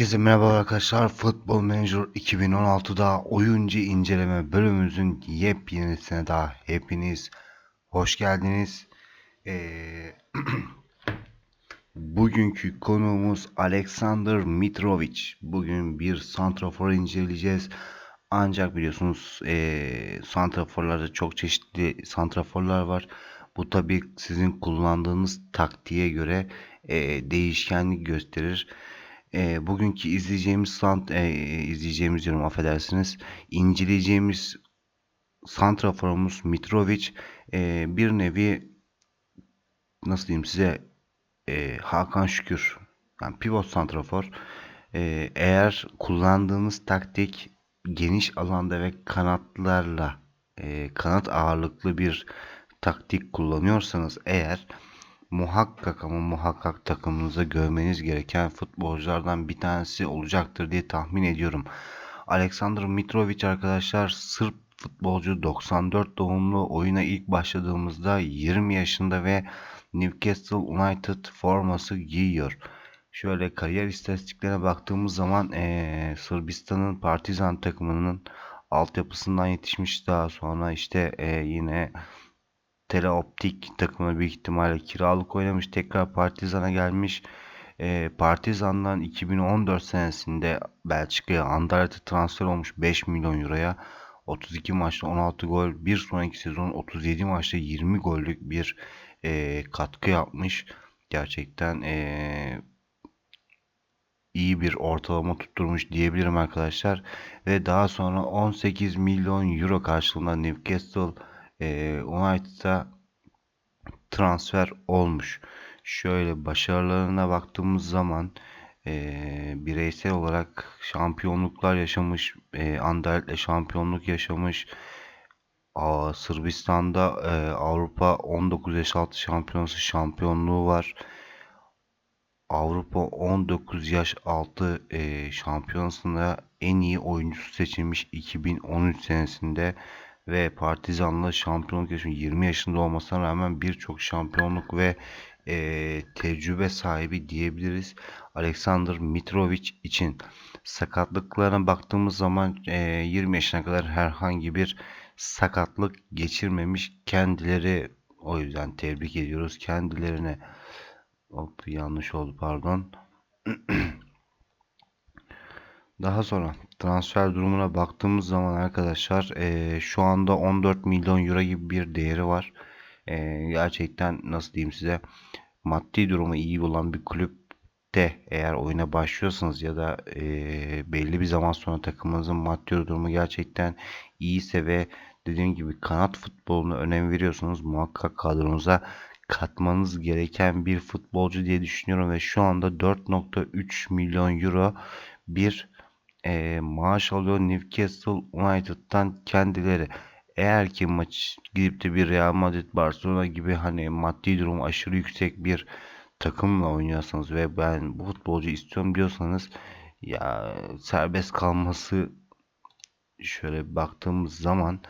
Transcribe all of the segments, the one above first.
Herkese merhaba arkadaşlar. Football Manager 2016'da oyuncu inceleme bölümümüzün yepyenisine daha hepiniz hoş geldiniz. Ee, bugünkü konuğumuz Alexander Mitrovic. Bugün bir santrafor inceleyeceğiz. Ancak biliyorsunuz ee, santraforlarda çok çeşitli santraforlar var. Bu tabi sizin kullandığınız taktiğe göre ee, değişkenlik gösterir. E, bugünkü izleyeceğimiz sant e, izleyeceğimiz diyorum affedersiniz. inceleyeceğimiz santraforumuz Mitrovic e, bir nevi nasıl diyeyim size e, Hakan Şükür yani pivot santrafor e, eğer kullandığınız taktik geniş alanda ve kanatlarla e, kanat ağırlıklı bir taktik kullanıyorsanız eğer muhakkak ama muhakkak takımınıza görmeniz gereken futbolculardan bir tanesi olacaktır diye tahmin ediyorum. Alexander Mitrovic arkadaşlar Sırp futbolcu 94 doğumlu oyuna ilk başladığımızda 20 yaşında ve Newcastle United forması giyiyor. Şöyle kariyer istatistiklerine baktığımız zaman ee, Sırbistan'ın Partizan takımının altyapısından yetişmiş daha sonra işte ee, yine Teleoptik takımı büyük ihtimalle kiralık oynamış. Tekrar Partizan'a gelmiş. E, Partizan'dan 2014 senesinde Belçika'ya Anderlet'e transfer olmuş 5 milyon euroya. 32 maçta 16 gol. Bir sonraki sezon 37 maçta 20 gollük bir e, katkı yapmış. Gerçekten e, iyi bir ortalama tutturmuş diyebilirim arkadaşlar. Ve daha sonra 18 milyon euro karşılığında Newcastle e, United'a transfer olmuş. Şöyle başarılarına baktığımız zaman e, bireysel olarak şampiyonluklar yaşamış, e, Anderlet'le şampiyonluk yaşamış. Aa, Sırbistan'da e, Avrupa 19 yaş altı şampiyonası şampiyonluğu var. Avrupa 19 yaş altı e, şampiyonasında en iyi oyuncusu seçilmiş 2013 senesinde ve Partizan'la şampiyonluk yaşamış 20 yaşında olmasına rağmen birçok şampiyonluk ve e, tecrübe sahibi diyebiliriz. Alexander Mitrovic için sakatlıklarına baktığımız zaman e, 20 yaşına kadar herhangi bir sakatlık geçirmemiş kendileri o yüzden tebrik ediyoruz kendilerine. Hop yanlış oldu pardon. Daha sonra transfer durumuna baktığımız zaman arkadaşlar e, şu anda 14 milyon euro gibi bir değeri var. E, gerçekten nasıl diyeyim size maddi durumu iyi olan bir kulüpte eğer oyuna başlıyorsanız ya da e, belli bir zaman sonra takımınızın maddi durumu gerçekten iyiyse ve dediğim gibi kanat futboluna önem veriyorsanız muhakkak kadronuza katmanız gereken bir futbolcu diye düşünüyorum ve şu anda 4.3 milyon euro bir e, maaş alıyor Newcastle United'dan kendileri. Eğer ki maç gidip de bir Real Madrid Barcelona gibi hani maddi durum aşırı yüksek bir takımla oynuyorsanız ve ben bu futbolcu istiyorum diyorsanız ya serbest kalması şöyle baktığımız zaman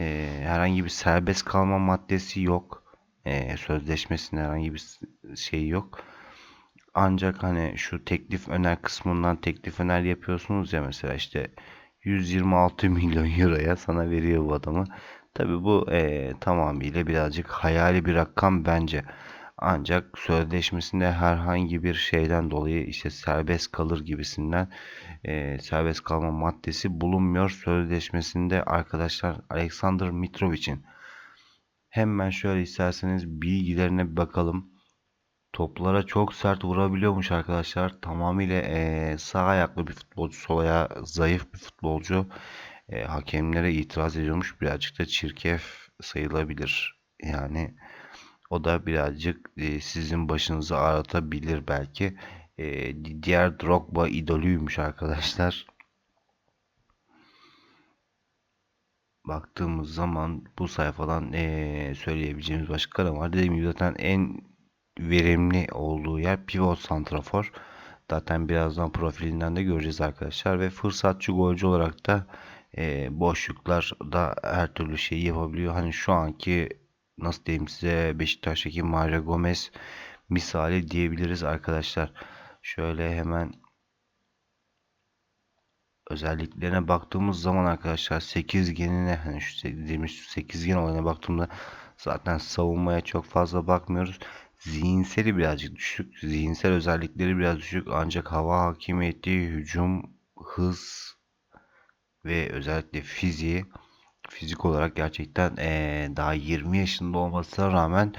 e, herhangi bir serbest kalma maddesi yok. E, sözleşmesinde herhangi bir şey yok. Ancak hani şu teklif öner kısmından teklif öner yapıyorsunuz ya mesela işte 126 milyon euroya sana veriyor bu adamı. Tabi bu e, tamamıyla birazcık hayali bir rakam bence. Ancak sözleşmesinde herhangi bir şeyden dolayı işte serbest kalır gibisinden e, serbest kalma maddesi bulunmuyor sözleşmesinde arkadaşlar Alexander Mitrovic'in. Hemen şöyle isterseniz bilgilerine bakalım. Toplara çok sert vurabiliyormuş arkadaşlar. Tamamıyla e, sağ ayaklı bir futbolcu, sol ayağı zayıf bir futbolcu. E, hakemlere itiraz ediyormuş. Birazcık da çirkef sayılabilir. Yani o da birazcık e, sizin başınızı ağrıtabilir belki. E, diğer Drogba idolüymüş arkadaşlar. Baktığımız zaman bu sayfadan e, söyleyebileceğimiz başka ne var? Dediğim gibi zaten en verimli olduğu yer pivot santrafor. Zaten birazdan profilinden de göreceğiz arkadaşlar. Ve fırsatçı golcü olarak da e, boşluklarda her türlü şeyi yapabiliyor. Hani şu anki nasıl diyeyim size Beşiktaş'taki Mario Gomez misali diyebiliriz arkadaşlar. Şöyle hemen özelliklerine baktığımız zaman arkadaşlar sekizgenine hani şu dediğimiz sekizgen olayına baktığımda zaten savunmaya çok fazla bakmıyoruz. Zihinseli birazcık düşük. Zihinsel özellikleri biraz düşük. Ancak hava hakimiyeti, hücum, hız ve özellikle fiziği fizik olarak gerçekten eee, daha 20 yaşında olmasına rağmen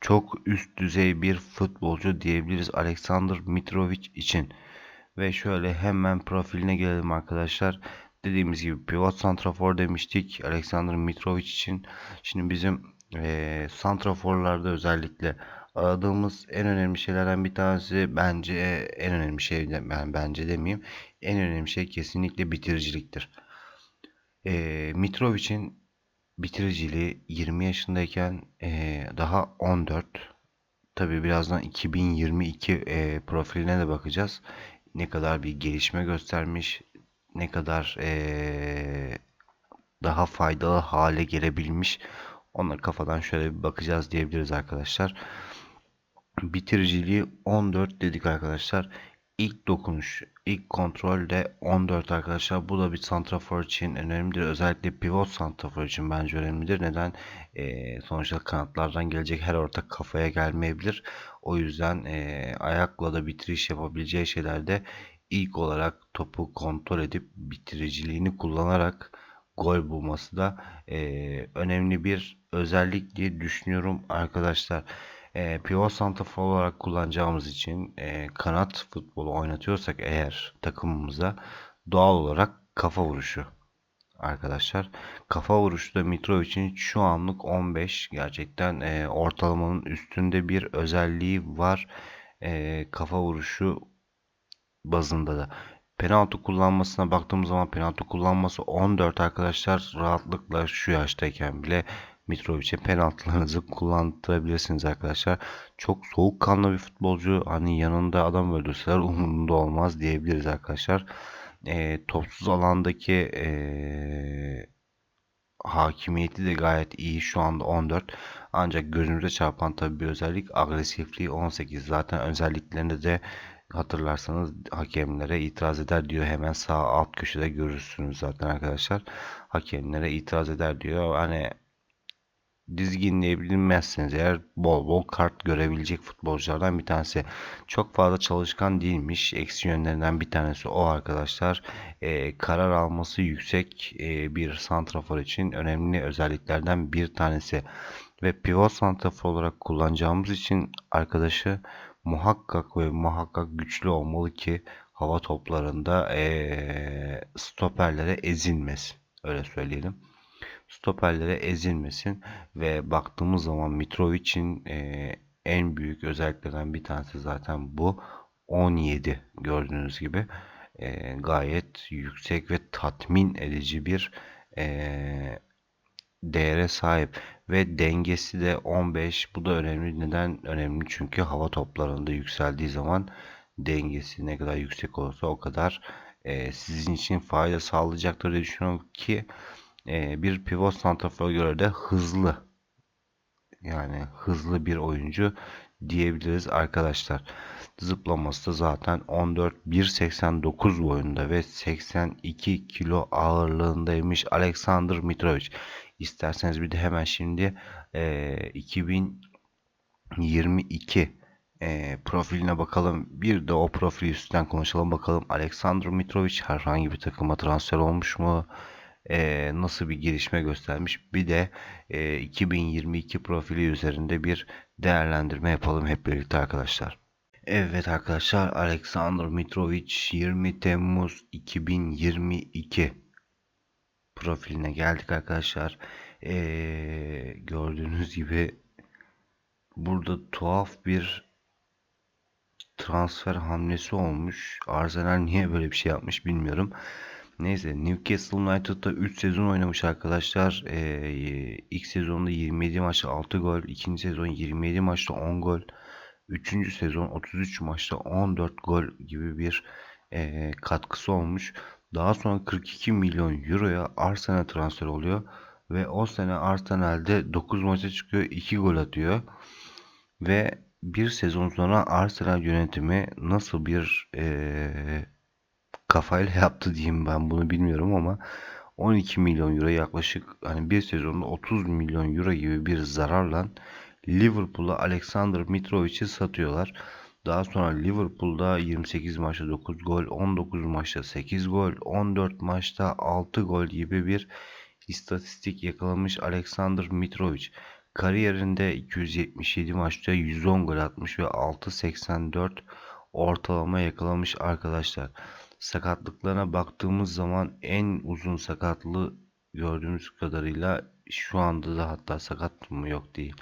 çok üst düzey bir futbolcu diyebiliriz Alexander Mitrovic için. Ve şöyle hemen profiline gelelim arkadaşlar. Dediğimiz gibi pivot santrafor demiştik Alexander Mitrovic için. Şimdi bizim eee santraforlarda özellikle aradığımız en önemli şeylerden bir tanesi bence en önemli şey ben bence demeyeyim. En önemli şey kesinlikle bitiriciliktir. Eee Mitrovic'in bitiriciliği 20 yaşındayken eee, daha 14. Tabi birazdan 2022 eee, profiline de bakacağız. Ne kadar bir gelişme göstermiş, ne kadar eee, daha faydalı hale gelebilmiş. Ona kafadan şöyle bir bakacağız diyebiliriz arkadaşlar. Bitiriciliği 14 dedik arkadaşlar. İlk dokunuş, ilk kontrol de 14 arkadaşlar. Bu da bir santrafor için önemlidir. Özellikle pivot santrafor için bence önemlidir. Neden? Ee, sonuçta kanatlardan gelecek her orta kafaya gelmeyebilir. O yüzden e, ayakla da bitiriş yapabileceği şeylerde ilk olarak topu kontrol edip bitiriciliğini kullanarak gol bulması da e, önemli bir özellik diye düşünüyorum arkadaşlar. E, pivot santrafor olarak kullanacağımız için e, kanat futbolu oynatıyorsak eğer takımımıza doğal olarak kafa vuruşu arkadaşlar. Kafa vuruşu da Mitrovic'in şu anlık 15 gerçekten e, ortalamanın üstünde bir özelliği var. E, kafa vuruşu bazında da. Penaltı kullanmasına baktığımız zaman penaltı kullanması 14 arkadaşlar rahatlıkla şu yaştayken bile Mitrovic'e penaltılarınızı kullandırabilirsiniz arkadaşlar. Çok soğukkanlı bir futbolcu. Hani yanında adam öldürseler umurunda olmaz diyebiliriz arkadaşlar. E, topsuz alandaki e, hakimiyeti de gayet iyi. Şu anda 14. Ancak gözünüze çarpan tabii bir özellik agresifliği 18. Zaten özelliklerinde de hatırlarsanız hakemlere itiraz eder diyor. Hemen sağ alt köşede görürsünüz zaten arkadaşlar. Hakemlere itiraz eder diyor. Hani dizginleyebilmezseniz eğer bol bol kart görebilecek futbolculardan bir tanesi. Çok fazla çalışkan değilmiş. Eksi yönlerinden bir tanesi o arkadaşlar. Ee, karar alması yüksek e, bir santrafor için önemli özelliklerden bir tanesi. Ve pivot santrafor olarak kullanacağımız için arkadaşı muhakkak ve muhakkak güçlü olmalı ki hava toplarında e, stoperlere ezilmesin. Öyle söyleyelim stoperlere ezilmesin ve baktığımız zaman Mitrovic'in e, en büyük özelliklerinden bir tanesi zaten bu. 17 gördüğünüz gibi e, gayet yüksek ve tatmin edici bir e, değere sahip. Ve dengesi de 15 bu da önemli. Neden önemli? Çünkü hava toplarında yükseldiği zaman dengesi ne kadar yüksek olursa o kadar e, sizin için fayda sağlayacaktır diye düşünüyorum ki bir pivot santrafora göre de hızlı yani hızlı bir oyuncu diyebiliriz arkadaşlar. Zıplaması da zaten 14 1.89 boyunda ve 82 kilo ağırlığındaymış Alexander Mitrovic. İsterseniz bir de hemen şimdi e, 2022 e, profiline bakalım. Bir de o profil üstünden konuşalım bakalım. Alexander Mitrovic herhangi bir takıma transfer olmuş mu? E, nasıl bir gelişme göstermiş bir de e, 2022 profili üzerinde bir değerlendirme yapalım hep birlikte arkadaşlar. Evet arkadaşlar Alexander Mitrovic 20 Temmuz 2022 profiline geldik arkadaşlar. Ee, gördüğünüz gibi burada tuhaf bir transfer hamlesi olmuş. Arsenal niye böyle bir şey yapmış bilmiyorum. Neyse Newcastle United'da 3 sezon oynamış arkadaşlar. Ee, ilk sezonda 27 maçta 6 gol. ikinci sezon 27 maçta 10 gol. Üçüncü sezon 33 maçta 14 gol gibi bir e, katkısı olmuş. Daha sonra 42 milyon euroya Arsenal transfer oluyor. Ve o sene Arsenal'de 9 maça çıkıyor 2 gol atıyor. Ve bir sezon sonra Arsenal yönetimi nasıl bir e, kafayla yaptı diyeyim ben bunu bilmiyorum ama 12 milyon euro yaklaşık hani bir sezonda 30 milyon euro gibi bir zararla Liverpool'a Alexander Mitrovic'i satıyorlar. Daha sonra Liverpool'da 28 maçta 9 gol, 19 maçta 8 gol, 14 maçta 6 gol gibi bir istatistik yakalamış Alexander Mitrovic. Kariyerinde 277 maçta 110 gol atmış ve 6.84 ortalama yakalamış arkadaşlar. Sakatlıklarına baktığımız zaman en uzun sakatlığı gördüğümüz kadarıyla şu anda da hatta sakat mı yok değil.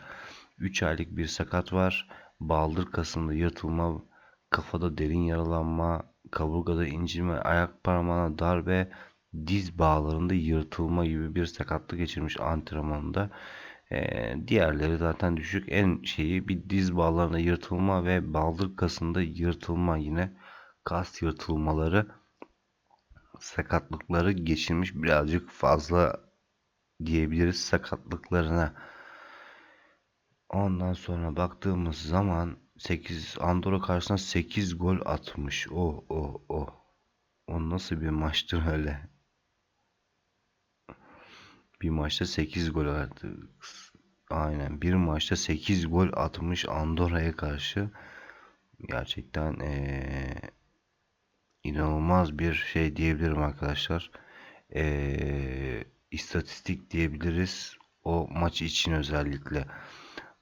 3 aylık bir sakat var. Baldır kasında yırtılma, kafada derin yaralanma, kaburgada incinme, ayak parmağına darbe, diz bağlarında yırtılma gibi bir sakatlık geçirmiş antrenmanında. Ee, diğerleri zaten düşük. En şeyi bir diz bağlarında yırtılma ve baldır kasında yırtılma yine kas yırtılmaları sakatlıkları geçirmiş birazcık fazla diyebiliriz sakatlıklarına. Ondan sonra baktığımız zaman 8 Andorra karşısında 8 gol atmış. Oh oh oh. O nasıl bir maçtır öyle? Bir maçta 8 gol attı. Aynen bir maçta 8 gol atmış Andorra'ya karşı. Gerçekten ee, inanılmaz bir şey diyebilirim arkadaşlar. Ee, istatistik diyebiliriz. O maç için özellikle.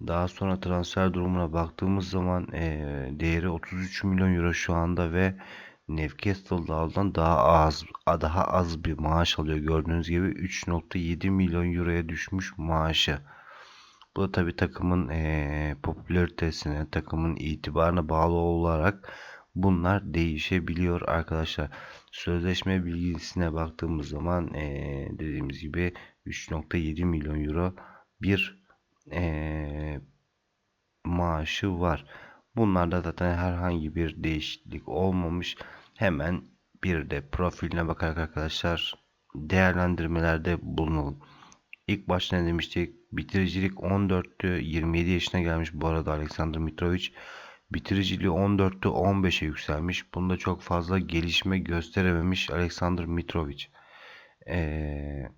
Daha sonra transfer durumuna baktığımız zaman e, değeri 33 milyon euro şu anda ve Newcastle'dan daha az daha az bir maaş alıyor. Gördüğünüz gibi 3.7 milyon euroya düşmüş maaşı. Bu da tabi takımın e, popülaritesine, takımın itibarına bağlı olarak bunlar değişebiliyor arkadaşlar. Sözleşme bilgisine baktığımız zaman e, dediğimiz gibi 3.7 milyon euro bir e, maaşı var. Bunlarda zaten herhangi bir değişiklik olmamış. Hemen bir de profiline bakarak arkadaşlar değerlendirmelerde bulunalım. İlk başta ne demiştik? Bitiricilik 14'tü. 27 yaşına gelmiş bu arada Alexander Mitrovic. Bitiriciliği 14'tü 15'e yükselmiş. Bunda çok fazla gelişme gösterememiş Alexander Mitrovic. Eee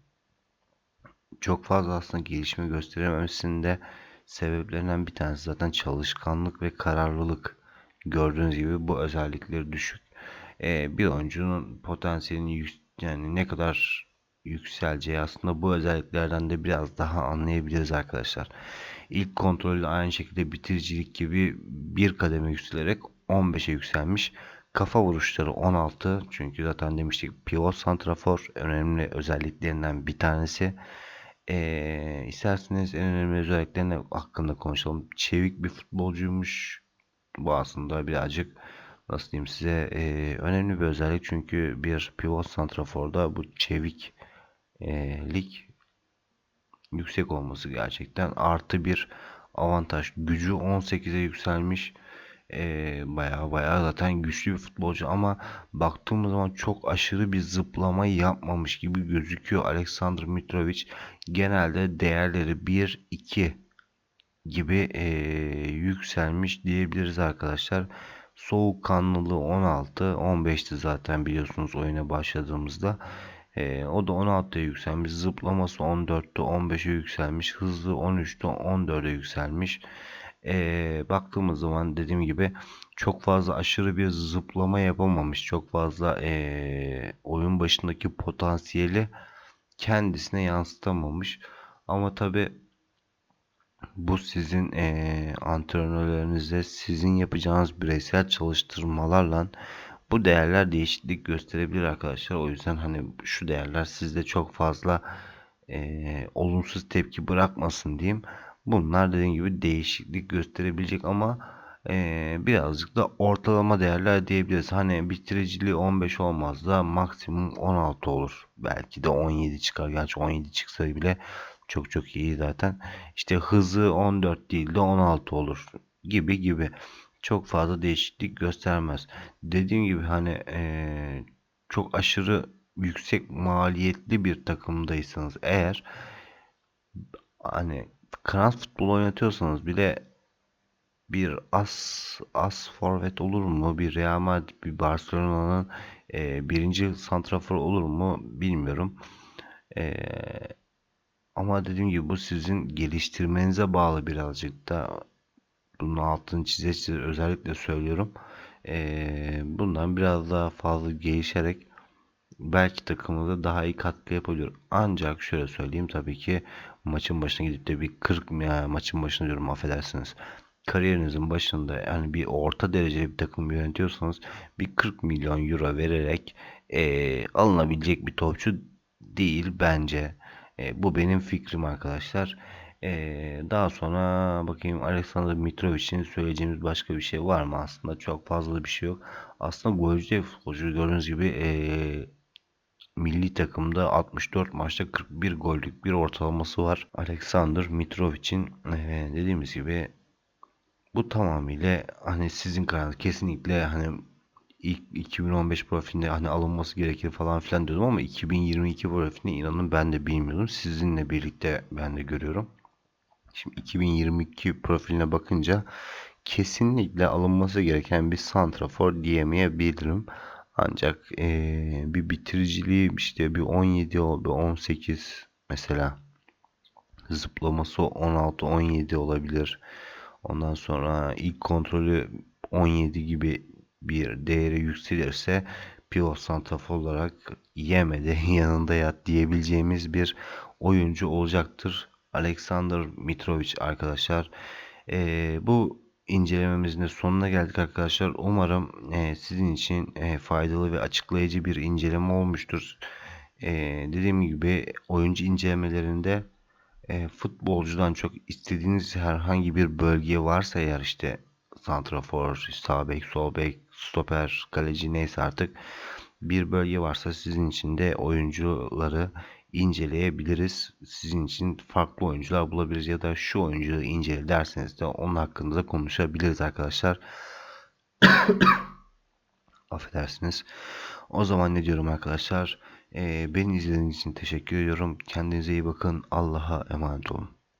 çok fazla aslında gelişme gösterememesinde sebeplerinden bir tanesi zaten çalışkanlık ve kararlılık. Gördüğünüz gibi bu özellikleri düşük. Ee, bir oyuncunun potansiyelini yani ne kadar yükseleceği aslında bu özelliklerden de biraz daha anlayabiliriz arkadaşlar. İlk kontrolde aynı şekilde bitiricilik gibi bir kademe yükselerek 15'e yükselmiş. Kafa vuruşları 16 çünkü zaten demiştik pivot santrafor önemli özelliklerinden bir tanesi. Ee, isterseniz en önemli özelliklerine hakkında konuşalım. Çevik bir futbolcuymuş. Bu aslında birazcık nasıl diyeyim size e, önemli bir özellik çünkü bir pivot santraforda bu çeviklik yüksek olması gerçekten artı bir avantaj. Gücü 18'e yükselmiş baya baya zaten güçlü bir futbolcu ama baktığımız zaman çok aşırı bir zıplama yapmamış gibi gözüküyor Alexander Mitrovic. Genelde değerleri 1-2 gibi e, yükselmiş diyebiliriz arkadaşlar. Soğukkanlılığı 16, 15'ti zaten biliyorsunuz oyuna başladığımızda. E, o da 16'ya yükselmiş. Zıplaması 14'te 15'e yükselmiş. Hızlı 13'te 14'e yükselmiş e, baktığımız zaman dediğim gibi çok fazla aşırı bir zıplama yapamamış. Çok fazla e, oyun başındaki potansiyeli kendisine yansıtamamış. Ama tabi bu sizin e, antrenörlerinizde sizin yapacağınız bireysel çalıştırmalarla bu değerler değişiklik gösterebilir arkadaşlar. O yüzden hani şu değerler sizde çok fazla e, olumsuz tepki bırakmasın diyeyim. Bunlar dediğim gibi değişiklik gösterebilecek ama e, birazcık da ortalama değerler diyebiliriz. Hani bitiriciliği 15 olmaz da maksimum 16 olur. Belki de 17 çıkar. Gerçi 17 çıksa bile çok çok iyi zaten. İşte hızı 14 değil de 16 olur gibi gibi. Çok fazla değişiklik göstermez. Dediğim gibi hani e, çok aşırı yüksek maliyetli bir takımdaysanız eğer hani kanat futbol oynatıyorsanız bile bir as as forvet olur mu? Bir Real Madrid, bir Barcelona'nın e, birinci santrafor olur mu? Bilmiyorum. E, ama dediğim gibi bu sizin geliştirmenize bağlı birazcık da. Bunun altını çize çize özellikle söylüyorum. E, bundan biraz daha fazla gelişerek belki takımımıza daha iyi katkı yapabilir. Ancak şöyle söyleyeyim tabii ki maçın başına gidip de bir 40 ya maçın başına diyorum affedersiniz. Kariyerinizin başında yani bir orta dereceli bir takım yönetiyorsanız bir 40 milyon euro vererek e, alınabilecek bir topçu değil bence. E, bu benim fikrim arkadaşlar. E, daha sonra bakayım Alexander Mitrovic'in söyleyeceğimiz başka bir şey var mı? Aslında çok fazla bir şey yok. Aslında golcü futbolcu gördüğünüz gibi e, milli takımda 64 maçta 41 gollük bir ortalaması var. Alexander Mitrovic'in e, dediğimiz gibi bu tamamıyla hani sizin kararınız kesinlikle hani ilk 2015 profilinde hani alınması gerekir falan filan diyordum ama 2022 profiline inanın ben de bilmiyordum. Sizinle birlikte ben de görüyorum. Şimdi 2022 profiline bakınca kesinlikle alınması gereken bir santrafor diyemeyebilirim. Ancak ee, bir bitiriciliği işte bir 17 bir 18 mesela zıplaması 16-17 olabilir. Ondan sonra ilk kontrolü 17 gibi bir değeri yükselirse pivot santrafor olarak yemedi yanında yat diyebileceğimiz bir oyuncu olacaktır. Alexander Mitrovic arkadaşlar. Ee, bu incelememizin de sonuna geldik arkadaşlar. Umarım e, sizin için e, faydalı ve açıklayıcı bir inceleme olmuştur. E, dediğim gibi oyuncu incelemelerinde e, futbolcudan çok istediğiniz herhangi bir bölge varsa eğer işte santrafor, sağ bek, sol bek, stoper, kaleci neyse artık bir bölge varsa sizin için de oyuncuları inceleyebiliriz. Sizin için farklı oyuncular bulabiliriz ya da şu oyuncuyu incele derseniz de onun hakkında da konuşabiliriz arkadaşlar. Affedersiniz. O zaman ne diyorum arkadaşlar? Ee, beni izlediğiniz için teşekkür ediyorum. Kendinize iyi bakın. Allah'a emanet olun.